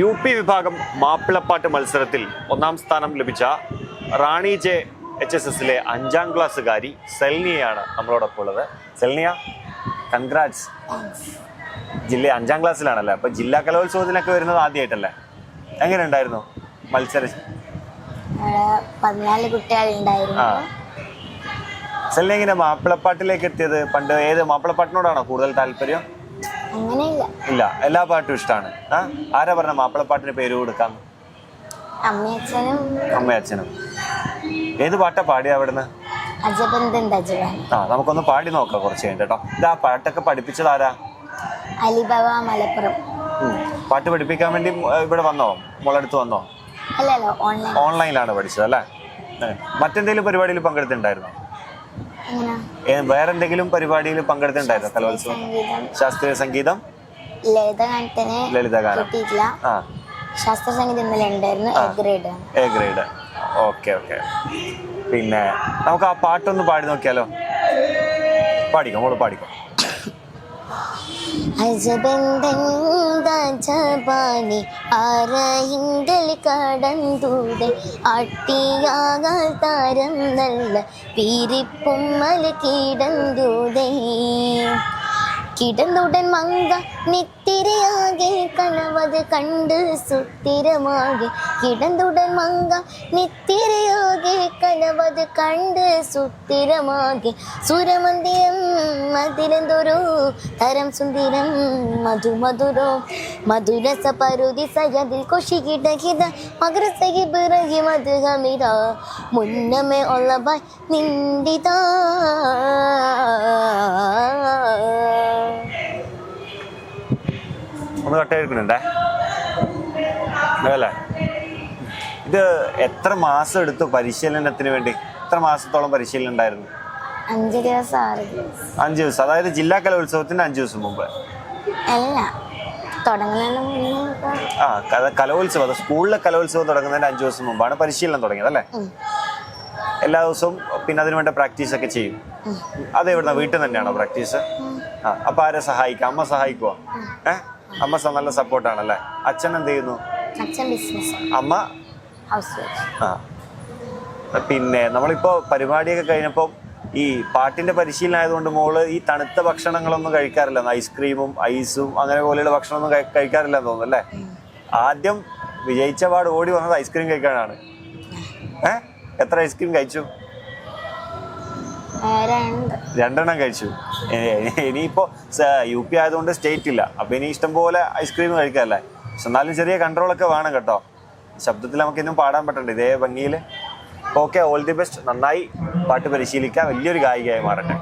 U P വിഭാഗം മാപ്പിളപ്പാട്ട് മത്സരത്തിൽ ഒന്നാം സ്ഥാനം ലഭിച്ച റാണി ജെ എച്ച് എസ് എസിലെ അഞ്ചാം ക്ലാസ്സുകാരി സെൽനിയാണ് നമ്മളോടൊപ്പം ഉള്ളത്. സെൽനിയ കൺഗ്രാറ്റ്സ് ജില്ല അഞ്ചാം ക്ലാസ്സിലാണല്ലേ? അപ്പൊ ജില്ലാ കലോത്സവത്തിനൊക്കെ വരുന്നത് ആദ്യമായിട്ടല്ലേ എങ്ങനെ ഉണ്ടായിരുന്നു മത്സരം അവിടെ പതിനാല് കുട്ടികളുണ്ടായിരുന്നു സെൽനിയ എങ്ങനെ മാപ്പിളപ്പാട്ടിലേക്ക് എത്തിയത്? പണ്ട് ഏത് മാപ്പിളപ്പാട്ടിനോടാണോ കൂടുതൽ താല്പര്യം? ഇല്ല എല്ലാ പാട്ടും ഇഷ്ടമാണ് ആ ആരാ പറഞ്ഞ മാപ്പിളപ്പാട്ടിന് പേര് കൊടുക്കാം? അമ്മയച്ഛനും അമ്മയും ഏത് പാട്ടാ പാടിയ അവിടുന്ന്? ആ നമുക്കൊന്ന് പാടി നോക്കാം കുറച്ച് കഴിഞ്ഞിട്ട് കേട്ടോ ഇതാ പാട്ടൊക്കെ പഠിപ്പിച്ചത് ആരാ? അലിബവ മലപ്പുറം. പാട്ട് പഠിപ്പിക്കാൻ വേണ്ടി ഇവിടെ വന്നോ? മോളടുത്ത് വന്നോ? ഓൺലൈനിലാണ് പഠിച്ചത് അല്ലേ. മറ്റെന്തെങ്കിലും പരിപാടിയിൽ പങ്കെടുത്തിട്ടുണ്ടായിരുന്നോ? വേറെ എന്തെങ്കിലും പരിപാടിയിൽ പങ്കെടുത്തിട്ടുണ്ടായിരുന്നോ? കലോത്സവം? ശാസ്ത്രീയ സംഗീതം? ലളിതഗാനത്തിന് ലളിതഗാനം. കിട്ടിയിട്ടില്ല. ആ. ശാസ്ത്ര സംഗീതം ഇന്നലെ ഉണ്ടായിരുന്നു എ ഗ്രേഡ് ആണ് എ ഗ്രേഡ് ഓക്കെ ഓക്കെ. പിന്നെ നമുക്ക് ആ പാട്ടൊന്ന് പാടി നോക്കിയാലോ? പാടിക്കോ? മോൾ പാടിക്കോ? അജബന്ധൻ തജപാനി അരയിങ്കൽ കടന്തൂതെ അട്ടിയാകാൽ താരം നല്ല പിരിപ്പും മല കിടന്തൂതേ കിടന്നുടൻ മങ്ക നിത്തിരയാകെ കനവത് കണ്ട് സുത്തിരമാകെ. കിടന്നുടൻ മങ്ക നിത്തിരയാകെ കനവത് കണ്ട് സുത്തിരമാകെ. സുരമന്ദിരം മതിരന്തൊരു തരം സുന്ദരം? മധുമധുരോ. മധുരസ പരുതി സയതിൽ കൊഷി കിടകിത മകരസകി പിറകി മധുഹമിത മുന്നമേ ഉള്ള ബൈ നിന്ദിത. ഒന്ന് കട്ടായിരിക്കുന്നുണ്ടേ അതല്ലേ ഇത് എത്ര മാസം എടുത്തു പരിശീലനത്തിന് വേണ്ടി? എത്ര മാസത്തോളം പരിശീലനം ഉണ്ടായിരുന്നു? അഞ്ച് ദിവസം ആറ് ദിവസം. അഞ്ച് ദിവസം. അതായത് ജില്ലാ കലോത്സവത്തിന് അഞ്ച് ദിവസം മുമ്പ്. അല്ല തുടങ്ങുന്നതിന് ആ കല- കലോത്സവം അത് സ്കൂളിലെ കലോത്സവം തുടങ്ങുന്നതിന് അഞ്ച് ദിവസം മുമ്പാണ് പരിശീലനം തുടങ്ങിയത് അല്ലേ? എല്ലാ ദിവസവും പിന്നെ അതിനു വേണ്ട പ്രാക്ടീസ് ഒക്കെ ചെയ്യും. അത് എവിടുന്ന വീട്ടിൽ തന്നെയാണോ പ്രാക്ടീസ്? ആ അപ്പൊ ആരെ സഹായിക്കാം? അമ്മ സഹായിക്കുവോ? ഏഹ് അമ്മ സ- നല്ല സപ്പോർട്ടാണല്ലേ അച്ഛൻ എന്ത് ചെയ്യുന്നു? അച്ഛൻ ബിസിനസ് അമ്മ ആ. പിന്നെ നമ്മളിപ്പോ പരിപാടിയൊക്കെ കഴിഞ്ഞപ്പോൾ ഈ പാട്ടിന്റെ പരിശീലനം ആയതുകൊണ്ട് മോൾ ഈ തണുത്ത ഭക്ഷണങ്ങളൊന്നും കഴിക്കാറില്ല. ഐസ്ക്രീമും ഐസും അങ്ങനെ പോലെയുള്ള ഭക്ഷണമൊന്നും കഴിക്കാറില്ല എന്ന് തോന്നുന്നു അല്ലേ? ആദ്യം വിജയിച്ച പാട് ഓടി വന്നത് ഐസ്ക്രീം കഴിക്കാനാണ്. ഏ? എത്ര ഐസ്ക്രീം കഴിച്ചു? രണ്ട്. രണ്ടെണ്ണം കഴിച്ചു. ഇനി- ഇനിയിപ്പോ യു പി ആയതുകൊണ്ട് സ്റ്റേറ്റ് ഇല്ല. അപ്പൊ ഇനി ഇഷ്ടം പോലെ ഐസ്ക്രീം കഴിക്കാല്ലേ പക്ഷെ എന്നാലും ചെറിയ കൺട്രോൾ ഒക്കെ വേണം കേട്ടോ. ശബ്ദത്തിൽ നമുക്ക് ഇന്നും പാടാൻ പറ്റണ്ട. ഇതേ ഭംഗിയിൽ ഓക്കെ ഓൾ ദി ബെസ്റ്റ് നന്നായി പാട്ട് പരിശീലിക്കുക വലിയൊരു ഗായികയായി മാറട്ടെ.